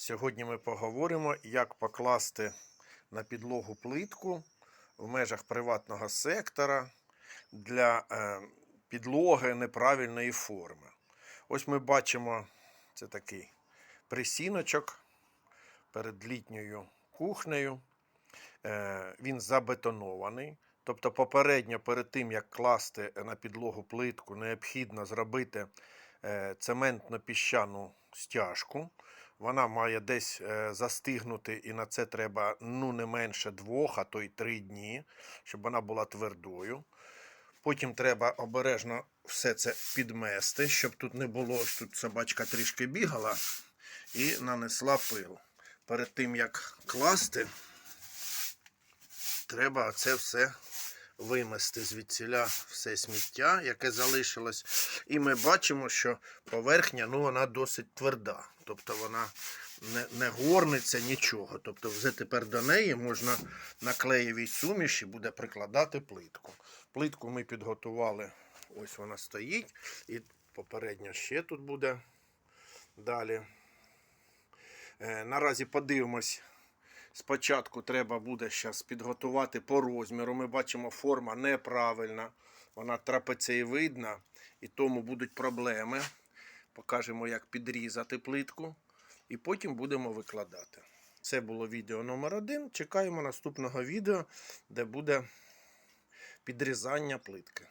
Сьогодні ми поговоримо, як покласти на підлогу плитку в межах приватного сектора для е, підлоги неправильної форми. Ось ми бачимо, це такий присіночок перед літньою кухнею. Е, він забетонований. Тобто, попередньо перед тим, як класти на підлогу плитку, необхідно зробити е, цементно-піщану стяжку. Вона має десь е, застигнути, і на це треба ну, не менше двох, а то й три дні, щоб вона була твердою. Потім треба обережно все це підмести, щоб тут не було, ось тут собачка трішки бігала і нанесла пил. Перед тим, як класти, треба це все вимести звідсіля все сміття, яке залишилось. І ми бачимо, що поверхня ну, вона досить тверда. Тобто вона не, не горниться нічого. Тобто вже тепер до неї можна на клеєвій суміші буде прикладати плитку. Плитку ми підготували, ось вона стоїть. І попередньо ще тут буде далі. Е, наразі подивимось. Спочатку треба буде зараз підготувати по розміру. Ми бачимо, форма неправильна, вона трапецеєвидна, і тому будуть проблеми. Покажемо, як підрізати плитку, і потім будемо викладати. Це було відео номер один. Чекаємо наступного відео, де буде підрізання плитки.